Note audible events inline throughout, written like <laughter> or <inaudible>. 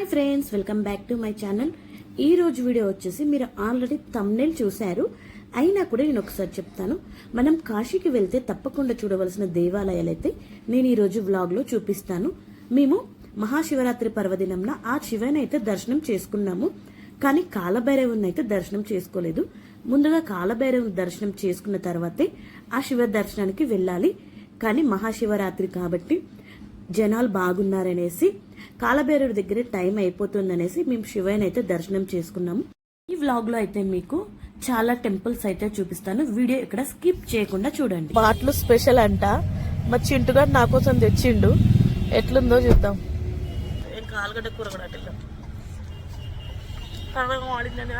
Hi friends welcome back to my channel. ఈ రోజు video వచ్చేసి మీరు ఆల్రెడీ తమ్నేల్ చూశారు. అయినా కూడా నేను ఒకసారి చెప్తాను. మనం కాశీకి వెళ్తే తప్పకుండా చూడవలసిన దేవాలయాలు అయితే నేను ఈరోజు వ్లాగ్లో చూపిస్తాను. మేము మహాశివరాత్రి పర్వదినంన ఆ శివని అయితే దర్శనం చేసుకున్నాము. కానీ కాలభైరవుని అయితే దర్శనం చేసుకోలేదు. ముందుగా కాలభైరవుని దర్శనం చేసుకున్న తర్వాతే ఆ శివ దర్శనానికి వెళ్ళాలి. కానీ మహాశివరాత్రి కాబట్టి జనాలు బాగున్నారనేసి కాలభైరవుడి దగ్గర టైం అయిపోతుందనేసి మేము శివయ్యని అయితే దర్శనం చేసుకున్నాము. ఈ వ్లాగ్లో అయితే మీకు చాలా టెంపుల్స్ అయితే చూపిస్తాను. వీడియో ఇక్కడ స్కిప్ చేయకుండా చూడండి. బాట్లు స్పెషల్ అంట. మా చింటుగా నా కోసం తెచ్చిండు. ఎట్లుందో చూద్దాం. ఆలుగడ్డ కూర కూడా అట్లా కరగా వాడిందని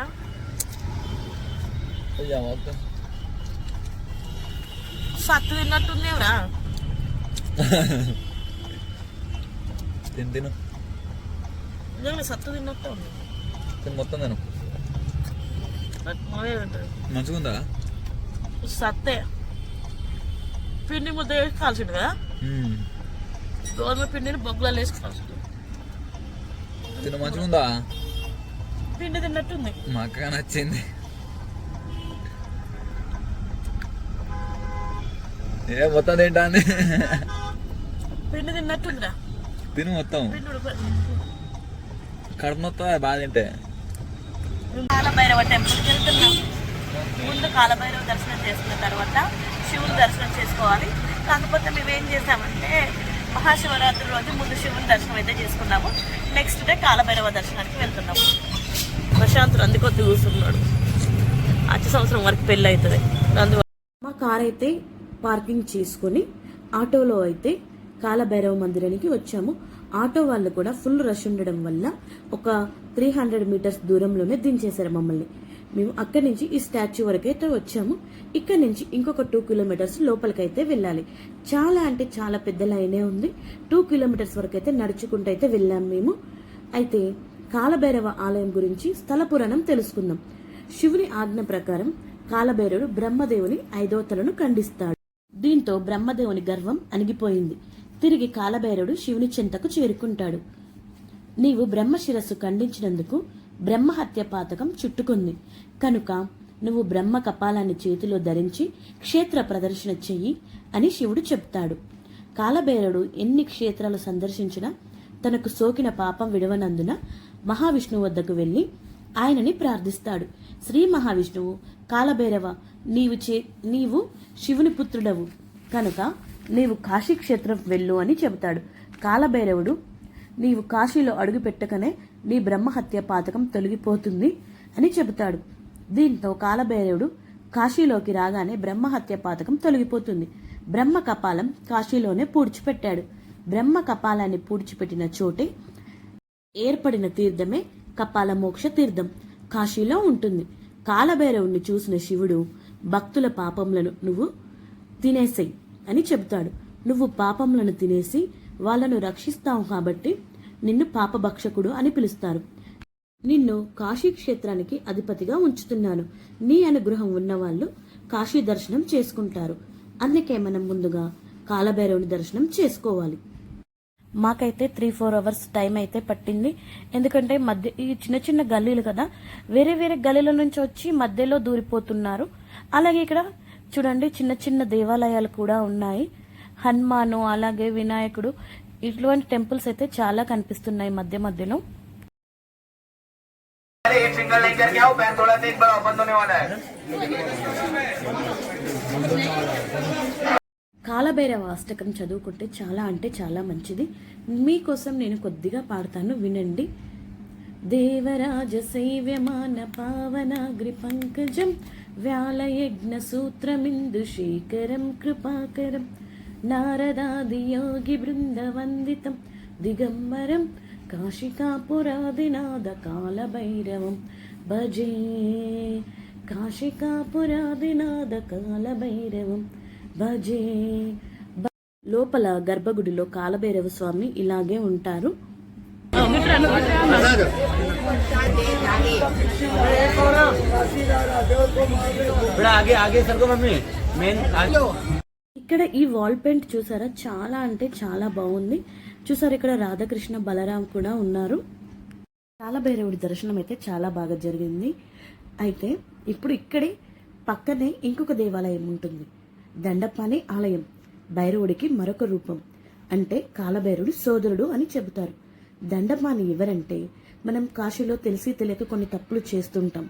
సత్తు తిన్నట్టుంది ఎవరా <laughs> తిను తిను. నిజంగా సత్తు తిన్నట్టు ఉంది. తిను మొత్తం తిను. నాకు మాదే ఉంటుంది. మంచిగా ఉందా సత్తే. పిండి ముద్ద వేసి కాల్చిండు కదా. గోధుమ పిండిని బొగ్గులలో వేసి కాల్చిండు. తిను మంచిగా ఉందా పిండి తిన్నట్టుంది. మా అక్క నచ్చింది. ఏ మొత్తం తింటా అంది పిండి తిన్నట్టుందిరా. తిను మొత్తం. పిండి ఉడిపోయి కడుపు మొత్తం బాగా తింటే. కాలభైరవ టెంపుల్కి వెళ్తున్నాం. ముందు కాలభైరవ దర్శనం చేసుకున్న తర్వాత శివుని దర్శనం చేసుకోవాలి. కాకపోతే మేము ఏం చేసామంటే మహాశివరాత్రి రోజు ముందు శివుని దర్శనం అయితే చేసుకున్నాము. నెక్స్ట్ డే కాలభైరవ దర్శనానికి వెళ్తున్నాము ప్రశాంతుడు అందుకొద్ది కూర్చున్నాడు. వచ్చే సంవత్సరం వరకు పెళ్ళి అవుతుంది. అందువల్ల మా కార్ అయితే పార్కింగ్ చేసుకుని ఆటోలో అయితే కాలభైరవ మందిరానికి వచ్చాము. ఆటో వాళ్ళు కూడా ఫుల్ రష్ ఉండడం వల్ల ఒక త్రీ హండ్రెడ్ మీటర్స్ దూరంలోనే దించేశారు మమ్మల్ని. మేము అక్కడి నుంచి ఈ స్టాచ్యూ వరకు అయితే వచ్చాము. ఇక్కడ నుంచి ఇంకొక టూ కిలోమీటర్స్ లోపలికైతే వెళ్ళాలి. చాలా అంటే చాలా పెద్ద లైనే ఉంది. టూ కిలోమీటర్స్ వరకు అయితే నడుచుకుంటూ అయితే వెళ్ళాము మేము. అయితే కాలభైరవ ఆలయం గురించి స్థల పురాణం తెలుసుకుందాం. శివుని ఆజ్ఞ ప్రకారం కాలభైరవుడు బ్రహ్మదేవుని ఐదో తలను ఖండిస్తాడు. దీంతో బ్రహ్మదేవుని గర్వం అణిగిపోయింది. తిరిగి కాలభైరవుడు శివుని చెంతకు చేరుకుంటాడు. నీవు బ్రహ్మ శిరస్సు ఖండించినందుకు బ్రహ్మహత్య పాతకం చుట్టుకుంది. కనుక నువ్వు బ్రహ్మ కపాలాన్ని చేతిలో ధరించి క్షేత్ర ప్రదర్శన చెయ్యి అని శివుడు చెప్తాడు. కాలభైరవుడు ఎన్ని క్షేత్రాలు సందర్శించినా తనకు సోకిన పాపం విడవనందున మహావిష్ణువు వద్దకు వెళ్ళి ఆయనని ప్రార్థిస్తాడు. శ్రీ మహావిష్ణువు కాలభైరవ నీవు చే నీవు శివుని పుత్రుడవు. కనుక నీవు కాశీ క్షేత్రం వెళ్ళు అని చెబుతాడు. కాలభైరవుడు నీవు కాశీలో అడుగు పెట్టకనే నీ బ్రహ్మహత్య పాతకం తొలగిపోతుంది అని చెబుతాడు. దీంతో కాలభైరవుడు కాశీలోకి రాగానే బ్రహ్మహత్య పాతకం తొలగిపోతుంది. బ్రహ్మ కపాలం కాశీలోనే పూడ్చిపెట్టాడు. బ్రహ్మ కపాలాన్ని పూడ్చిపెట్టిన చోటే ఏర్పడిన తీర్థమే కపాల మోక్ష తీర్థం. కాశీలో ఉంటుంది. కాలభైరవుణ్ణి చూసిన శివుడు భక్తుల పాపములను నువ్వు తినేసేయి. అని చెబుతాడు. నువ్వు పాపములను తినేసి వాళ్ళను రక్షిస్తావు కాబట్టి నిన్ను పాపభక్షకుడు అని పిలుస్తారు. నిన్ను కాశీ క్షేత్రానికి అధిపతిగా ఉంచుతున్నాను. నీ అనుగ్రహం ఉన్నవాళ్ళు కాశీ దర్శనం చేసుకుంటారు. అందుకే మనం ముందుగా కాలభైరవుని దర్శనం చేసుకోవాలి. మాకైతే త్రీ ఫోర్ అవర్స్ టైం అయితే పట్టింది. ఎందుకంటే మధ్య ఈ చిన్న చిన్న గల్లీలు కదా వేరే వేరే గల్లీల నుంచి వచ్చి మధ్యలో దూరిపోతున్నారు. అలాగే ఇక్కడ చూడండి చిన్న చిన్న దేవాలయాలు కూడా ఉన్నాయి హనుమాను అలాగే వినాయకుడు ఇటువంటి టెంపుల్స్ అయితే చాలా కనిపిస్తున్నాయి మధ్య మధ్యలో अरे एक सिंगल नहीं करके आओ पैर थोड़ा सा एक बार बंद होने वाला है కాలభైరవ అష్టకం చదువుకుంటే చాలా అంటే చాలా మంచిది మీకోసం నేను కొద్దిగా పాడతాను వినండి దేవరాజ సేవ్యమాన పావనాగ్రి పంకజం వ్యాలయజ్ఞ సూత్రమిందు శేఖరం కృపాకరం. నారదాదియోగి బృందవందితం. దిగంబరం కాశికాపురాదినాద కాలభైరవం. భజే కాశికాపురాదినాద కాలభైరవం. భజే లోపల గర్భగుడిలో కాలభైరవ స్వామి ఇలాగే ఉంటారు. ఇక్కడ ఈ వాల్ పెయింట్ చూసారా? చాలా అంటే చాలా బాగుంది. చూసారు ఇక్కడ రాధాకృష్ణ బలరాం కూడా ఉన్నారు. కాలభైరవుడి దర్శనం అయితే చాలా బాగా జరిగింది. అయితే ఇప్పుడు ఇక్కడే పక్కనే ఇంకొక దేవాలయం ఉంటుంది. దండపాని ఆలయం భైరవుడికి మరొక రూపం. అంటే కాలభైరుడు సోదరుడు అని చెబుతారు. దండపాని ఎవరంటే మనం కాశీలో తెలిసి తెలియక కొన్ని తప్పులు చేస్తుంటాం.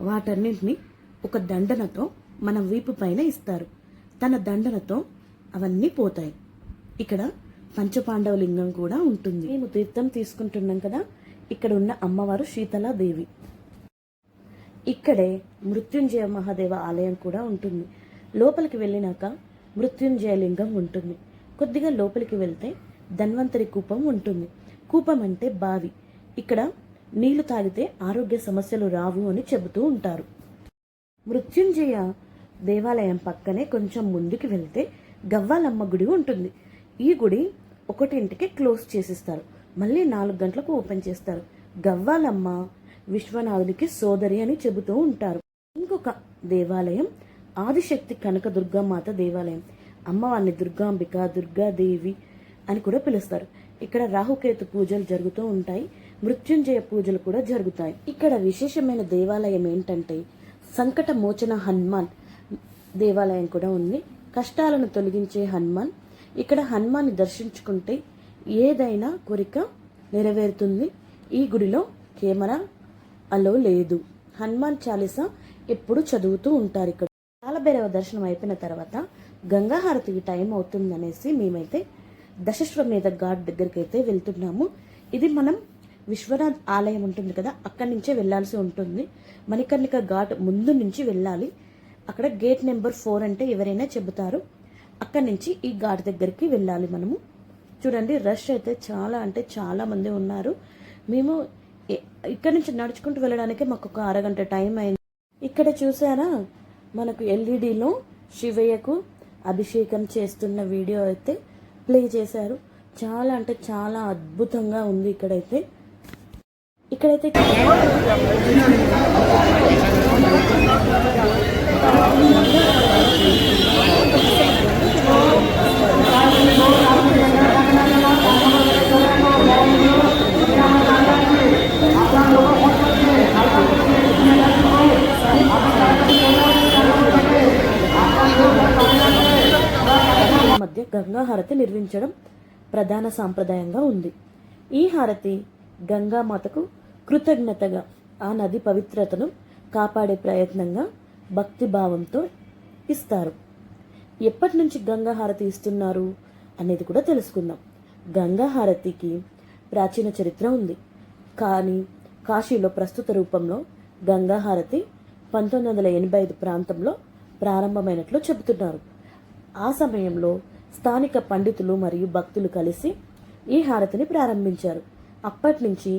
వాటన్నింటినీ ఒక దండనతో మన వీపు పైన ఇస్తారు. తన దండనతో అవన్నీ పోతాయి. ఇక్కడ పంచపాండవ లింగం కూడా ఉంటుంది. మేము తీర్థం తీసుకుంటున్నాం కదా ఇక్కడ ఉన్న అమ్మవారు శీతలాదేవి. ఇక్కడే మృత్యుంజయ మహాదేవ ఆలయం కూడా ఉంటుంది. లోపలికి వెళ్ళినాక మృత్యుంజయ లింగం ఉంటుంది. కొద్దిగా లోపలికి వెళ్తే ధన్వంతరి కూపం ఉంటుంది. కూపం అంటే బావి. ఇక్కడ నీళ్ళు తాగితే ఆరోగ్య సమస్యలు రావు అని చెబుతూ ఉంటారు. మృత్యుంజయ దేవాలయం పక్కనే కొంచెం ముందుకు వెళ్తే గవ్వాలమ్మ గుడి ఉంటుంది. ఈ గుడి ఒకటింటికి క్లోజ్ చేసిస్తారు. మళ్ళీ నాలుగు గంటలకు ఓపెన్ చేస్తారు. గవ్వాలమ్మ విశ్వనాథునికి సోదరి అని చెబుతూ ఉంటారు. ఇంకొక దేవాలయం ఆదిశక్తి కనక దుర్గామాత దేవాలయం. అమ్మవారిని దుర్గాంబిక దుర్గాదేవి అని కూడా పిలుస్తారు. ఇక్కడ రాహుకేతు పూజలు జరుగుతూ ఉంటాయి. మృత్యుంజయ పూజలు కూడా జరుగుతాయి. ఇక్కడ విశేషమైన దేవాలయం ఏంటంటే సంకట మోచన హనుమాన్ దేవాలయం కూడా ఉంది. కష్టాలను తొలగించే హనుమాన్. ఇక్కడ హనుమాన్ని దర్శించుకుంటే ఏదైనా కోరిక నెరవేరుతుంది. ఈ గుడిలో కెమెరా అలో లేదు. హనుమాన్ చాలీసా ఎప్పుడు చదువుతూ ఉంటారు ఇక్కడ. కాలభైరవ దర్శనం అయిపోయిన తర్వాత గంగాహారతికి టైం అవుతుందనేసి మేమైతే దశశ్వమేధ ఘాట్ దగ్గరికి అయితే వెళ్తున్నాము. ఇది మనం విశ్వనాథ్ ఆలయం ఉంటుంది కదా అక్కడి నుంచే వెళ్ళాల్సి ఉంటుంది. మణికర్ణిక ఘాట్ ముందు నుంచి వెళ్ళాలి. అక్కడ గేట్ నెంబర్ ఫోర్ అంటే ఎవరైనా చెబుతారు. అక్కడి నుంచి ఈ ఘాట్ దగ్గరికి వెళ్ళాలి మనము. చూడండి రష్ అయితే చాలా అంటే చాలా మంది ఉన్నారు. మేము ఇక్కడ నుంచి నడుచుకుంటూ వెళ్ళడానికి మాకు ఒక అరగంట టైం అయింది. ఇక్కడ చూసారా మనకు ఎల్ఈడిలో శివయ్యకు అభిషేకం చేస్తున్న వీడియో అయితే. ప్లే చేశారు. చాలా అంటే చాలా అద్భుతంగా ఉంది ఇక్కడైతే. ఇక్కడైతే ప్రధాన సాంప్రదాయంగా ఉంది. ఈ హారతి గంగామాతకు కృతజ్ఞతగా ఆ నది పవిత్రతను కాపాడే ప్రయత్నంగా భక్తి భావంతో ఇస్తారు. ఎప్పటి నుంచి గంగా హారతి ఇస్తున్నారు అనేది కూడా తెలుసుకుందాం. గంగా హారతికి ప్రాచీన చరిత్ర ఉంది. కానీ కాశీలో ప్రస్తుత రూపంలో గంగా హారతి పంతొమ్మిది వందల ఎనభై ఐదు ప్రాంతంలో ప్రారంభమైనట్లు చెబుతున్నారు. ఆ సమయంలో స్థానిక పండితులు మరియు భక్తులు కలిసి ఈ హారతిని ప్రారంభించారు. అప్పటి నుంచి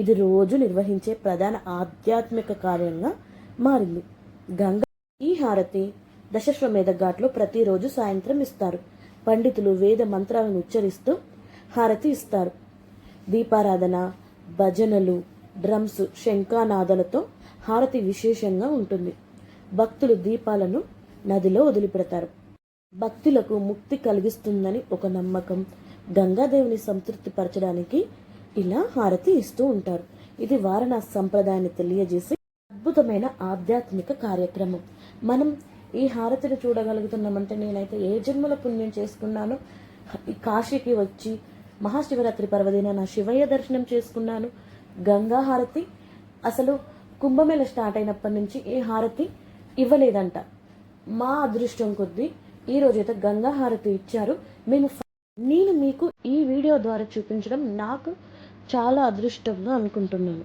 ఇది రోజు నిర్వహించే ప్రధాన ఆధ్యాత్మిక కార్యంగా మారింది. గంగా ఈ హారతి దశశ్వమేధ ఘాట్లో ప్రతిరోజు సాయంత్రం ఇస్తారు. పండితులు వేద మంత్రాలను ఉచ్చరిస్తూ హారతి ఇస్తారు. దీపారాధన భజనలు డ్రమ్స్ శంఖానాదాలతో హారతి విశేషంగా ఉంటుంది. భక్తులు దీపాలను నదిలో వదిలిపెడతారు. భక్తులకు ముక్తి కలిగిస్తుందని ఒక నమ్మకం. గంగాదేవిని సంతృప్తి పరచడానికి ఇలా హారతి ఇస్తూ ఉంటారు. ఇది వారణాసి సంప్రదాయాన్ని తెలియజేసి అద్భుతమైన ఆధ్యాత్మిక కార్యక్రమం. మనం ఈ హారతిని చూడగలుగుతున్నామంటే నేనైతే ఏ జన్మల పుణ్యం చేసుకున్నానో ఈ కాశీకి వచ్చి మహాశివరాత్రి పర్వదిన నా శివయ్య దర్శనం చేసుకున్నాను. గంగా హారతి అసలు కుంభమేళ స్టార్ట్ అయినప్పటి నుంచి ఏ హారతి ఇవ్వలేదంట. మా అదృష్టం కొద్దీ ఈ రోజైతే గంగాహారతి ఇచ్చారు. మేము ఫ- నేను మీకు ఈ వీడియో ద్వారా చూపించడం నాకు చాలా అదృష్టంగా అనుకుంటున్నాను.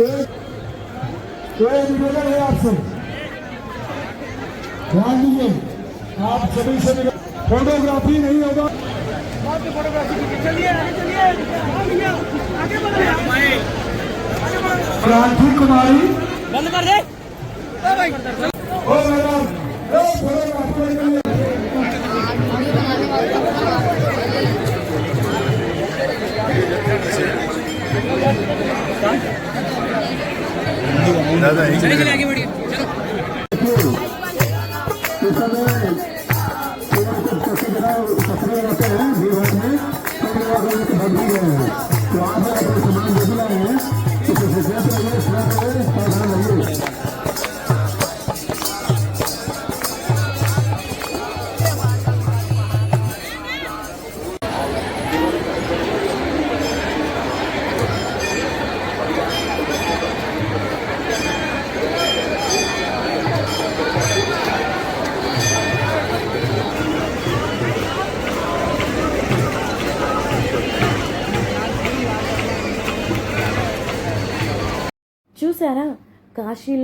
कोई निवेदन है आपसे ध्यान दीजिए आप सभी से फोटोग्राफी नहीं होगा क्रांति कुमारी। बंद कर दे। दादा चले चले आगे बढ़िए तो आप अपने सामान देख रहे हैं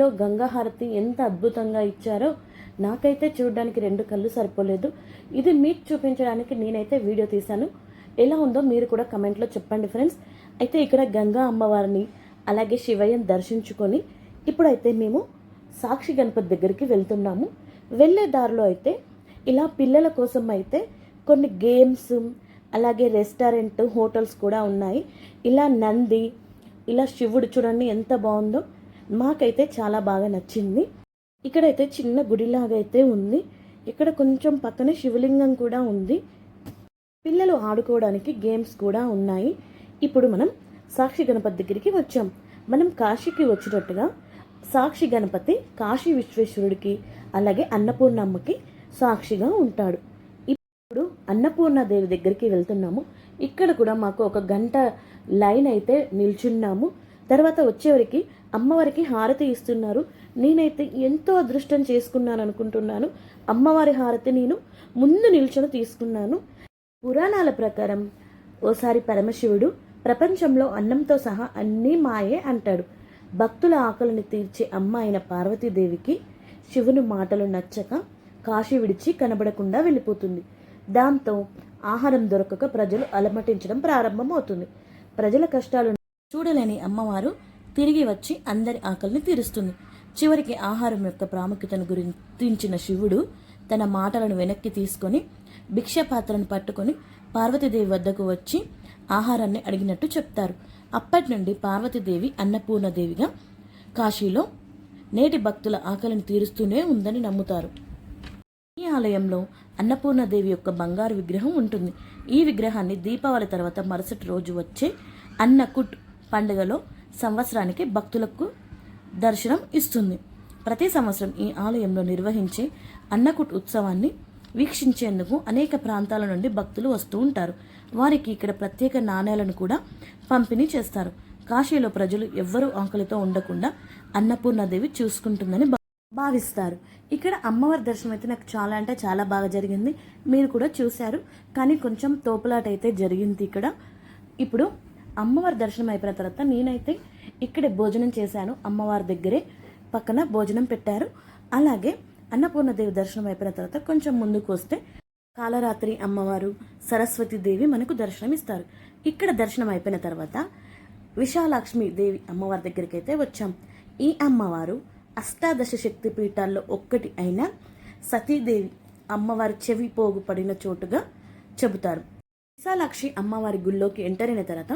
కాశీలో గంగా హారతి ఎంత అద్భుతంగా ఇచ్చారో నాకైతే చూడడానికి రెండు కళ్ళు సరిపోలేదు. ఇది మీకు చూపించడానికి నేనైతే వీడియో తీశాను. ఎలా ఉందో మీరు కూడా కమెంట్లో చెప్పండి ఫ్రెండ్స్. అయితే ఇక్కడ గంగా అమ్మవారిని అలాగే శివయ్యని దర్శించుకొని ఇప్పుడైతే మేము సాక్షి గణపతి దగ్గరికి వెళ్తున్నాము. వెళ్ళే దారిలో అయితే ఇలా పిల్లల కోసం అయితే కొన్ని గేమ్స్ అలాగే రెస్టారెంట్ హోటల్స్ కూడా ఉన్నాయి. ఇలా నంది ఇలా శివుడు చూడండి ఎంత బాగుందో. మాకైతే చాలా బాగా నచ్చింది. ఇక్కడైతే చిన్న గుడిలాగా అయితే ఉంది. ఇక్కడ కొంచెం పక్కనే శివలింగం కూడా ఉంది. పిల్లలు ఆడుకోవడానికి గేమ్స్ కూడా ఉన్నాయి. ఇప్పుడు మనం సాక్షి గణపతి దగ్గరికి వచ్చాం. మనం కాశీకి వచ్చినట్టుగా సాక్షి గణపతి కాశీ విశ్వేశ్వరుడికి అలాగే అన్నపూర్ణమ్మకి సాక్షిగా ఉంటాడు. ఇప్పుడు అన్నపూర్ణాదేవి దగ్గరికి వెళ్తున్నాము. ఇక్కడ కూడా మాకు ఒక గంట లైన్ అయితే నిల్చున్నాము. తర్వాత వచ్చేవరికి అమ్మవారికి హారతి ఇస్తున్నారు. నేనైతే ఎంతో అదృష్టం చేసుకున్నాను అనుకుంటున్నాను. అమ్మవారి హారతి నేను ముందు నిల్చొని తీసుకున్నాను. పురాణాల ప్రకారం ఓసారి పరమశివుడు ప్రపంచంలో అన్నంతో సహా అన్నీ మాయే అంటాడు. భక్తుల ఆకలిని తీర్చే అమ్మ అయిన పార్వతీదేవికి శివుని మాటలు నచ్చక కాశీ విడిచి కనబడకుండా వెళ్ళిపోతుంది. దాంతో ఆహారం దొరకక ప్రజలు అలమటించడం ప్రారంభమవుతుంది. ప్రజల కష్టాలు చూడలేని అమ్మవారు తిరిగి వచ్చి అందరి ఆకలిని తీరుస్తుంది. చివరికి ఆహారం యొక్క ప్రాముఖ్యతను గుర్తించిన శివుడు తన మాటలను వెనక్కి తీసుకొని భిక్ష పాత్రను పట్టుకొని పార్వతీదేవి వద్దకు వచ్చి ఆహారాన్ని అడిగినట్టు చెప్తారు. అప్పటి నుండి పార్వతీదేవి అన్నపూర్ణదేవిగా కాశీలో నేటి భక్తుల ఆకలిని తీరుస్తూనే ఉందని నమ్ముతారు. ఈ ఆలయంలో అన్నపూర్ణదేవి యొక్క బంగారు విగ్రహం ఉంటుంది. ఈ విగ్రహాన్ని దీపావళి తర్వాత మరుసటి రోజు వచ్చే అన్నకుట్ పండుగలో సంవత్సరానికి భక్తులకు దర్శనం ఇస్తుంది. ప్రతి సంవత్సరం ఈ ఆలయంలో నిర్వహించే అన్నకుట్ ఉత్సవాన్ని వీక్షించేందుకు అనేక ప్రాంతాల నుండి భక్తులు వస్తూ ఉంటారు. వారికి ఇక్కడ ప్రత్యేక నాణ్యాలను కూడా పంపిణీ చేస్తారు. కాశీలో ప్రజలు ఎవ్వరూ ఆకలితో ఉండకుండా అన్నపూర్ణాదేవి చూసుకుంటుందని భా- భావిస్తారు. ఇక్కడ అమ్మవారి దర్శనం అయితే నాకు చాలా అంటే చాలా బాగా జరిగింది. మీరు కూడా చూశారు. కానీ కొంచెం తోపులాట అయితే జరిగింది ఇక్కడ. ఇప్పుడు అమ్మవారి దర్శనం అయిపోయిన తర్వాత నేనైతే ఇక్కడే భోజనం చేశాను. అమ్మవారి దగ్గరే పక్కన భోజనం పెట్టారు. అలాగే అన్నపూర్ణదేవి దర్శనం అయిపోయిన తర్వాత కొంచెం ముందుకు వస్తే కాలరాత్రి అమ్మవారు సరస్వతి దేవి మనకు దర్శనం ఇస్తారు. ఇక్కడ దర్శనం అయిపోయిన తర్వాత విశాలాక్ష్మి దేవి అమ్మవారి దగ్గరికి అయితే వచ్చాం. ఈ అమ్మవారు అష్టాదశ శక్తి పీఠాల్లో ఒక్కటి అయిన సతీదేవి అమ్మవారి చెవి పోగు పడిన చోటుగా చెబుతారు. విశాలాక్షి అమ్మవారి గుళ్ళోకి ఎంటర్ అయిన తర్వాత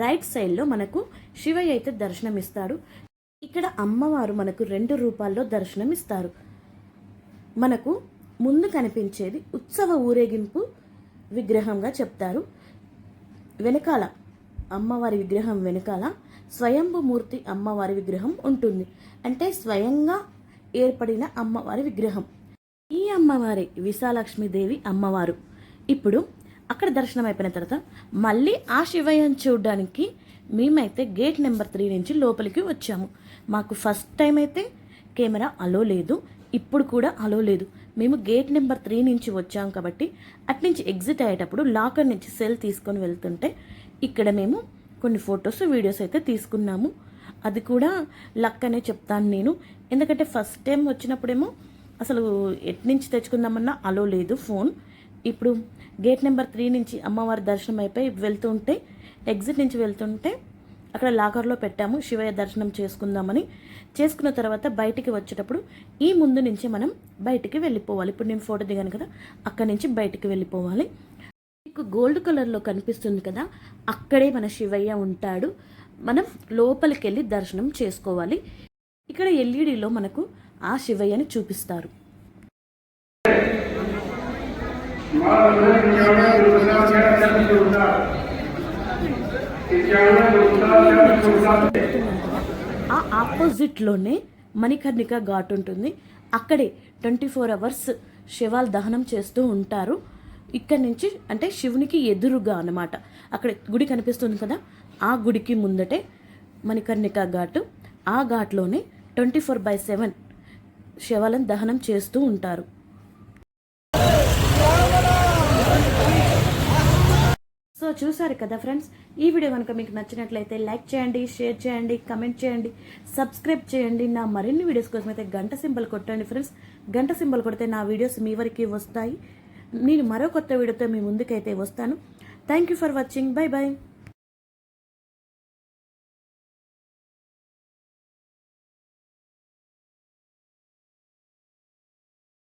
రైట్ సైడ్లో మనకు శివయ్య అయితే దర్శనమిస్తాడు ఇక్కడ అమ్మవారు మనకు రెండు రూపాల్లో దర్శనం ఇస్తారు మనకు ముందు కనిపించేది ఉత్సవ ఊరేగింపు విగ్రహంగా చెప్తారు. వెనకాల అమ్మవారి విగ్రహం వెనకాల స్వయంభుమూర్తి అమ్మవారి విగ్రహం ఉంటుంది. అంటే స్వయంగా ఏర్పడిన అమ్మవారి విగ్రహం. ఈ అమ్మవారి విశాలక్ష్మీదేవి అమ్మవారు. ఇప్పుడు అక్కడ దర్శనం అయిపోయిన తర్వాత మళ్ళీ ఆ శివయ్యను చూడడానికి మేమైతే గేట్ నెంబర్ త్రీ నుంచి లోపలికి వచ్చాము. మాకు ఫస్ట్ టైం అయితే కెమెరా అలో లేదు. ఇప్పుడు కూడా అలో లేదు. మేము గేట్ నెంబర్ త్రీ నుంచి వచ్చాం కాబట్టి అట్నుంచి ఎగ్జిట్ అయ్యేటప్పుడు లాకర్ నుంచి సెల్ తీసుకొని వెళ్తుంటే ఇక్కడ మేము కొన్ని ఫొటోస్ వీడియోస్ అయితే తీసుకున్నాము. అది కూడా లక్ అనే చెప్తాను నేను. ఎందుకంటే ఫస్ట్ టైం వచ్చినప్పుడేమో అసలు ఎట్నుంచి తెచ్చుకుందామన్నా అలో లేదు ఫోన్ ఇప్పుడు గేట్ నెంబర్ త్రీ నుంచి అమ్మవారి దర్శనం అయిపోయి వెళ్తుంటే ఎగ్జిట్ నుంచి వెళ్తుంటే అక్కడ లాకర్లో పెట్టాము శివయ్య దర్శనం చేసుకుందామని. చేసుకున్న తర్వాత బయటికి వచ్చేటప్పుడు ఈ ముందు నుంచి మనం బయటికి వెళ్ళిపోవాలి. ఇప్పుడు నేను ఫోటో దిగాను కదా అక్కడి నుంచి బయటికి వెళ్ళిపోవాలి. మీకు గోల్డ్ కలర్లో కనిపిస్తుంది కదా అక్కడే మన శివయ్య ఉంటాడు. మనం లోపలికి వెళ్ళి దర్శనం చేసుకోవాలి. ఇక్కడ ఎల్ఈడిలో మనకు ఆ శివయ్యని చూపిస్తారు. ఆ ఆపోజిట్లోనే మణికర్ణిక ఘాట్ ఉంటుంది. అక్కడే ట్వంటీ ఫోర్ అవర్స్ శివాలు దహనం చేస్తూ ఉంటారు. ఇక్కడ నుంచి అంటే శివునికి ఎదురుగా అన్నమాట. అక్కడ గుడి కనిపిస్తుంది కదా? ఆ గుడికి ముందటే మణికర్ణిక ఘాటు. ఆ ఘాట్లోనే ట్వంటీ ఫోర్ బై సెవెన్ శవాలను దహనం చేస్తూ ఉంటారు. సో చూసారు కదా ఫ్రెండ్స్ ఈ వీడియో కనుక మీకు నచ్చినట్లయితే లైక్ చేయండి షేర్ చేయండి కమెంట్ చేయండి సబ్స్క్రైబ్ చేయండి. నా మరిన్ని వీడియోస్ కోసం అయితే గంట సింబల్ కొట్టండి ఫ్రెండ్స్. గంట సింబల్ కొడితే నా వీడియోస్ మీ వరకు వస్తాయి. నేను మరో కొత్త వీడియోతో మీ ముందుకైతే వస్తాను. Thank you for watching bye bye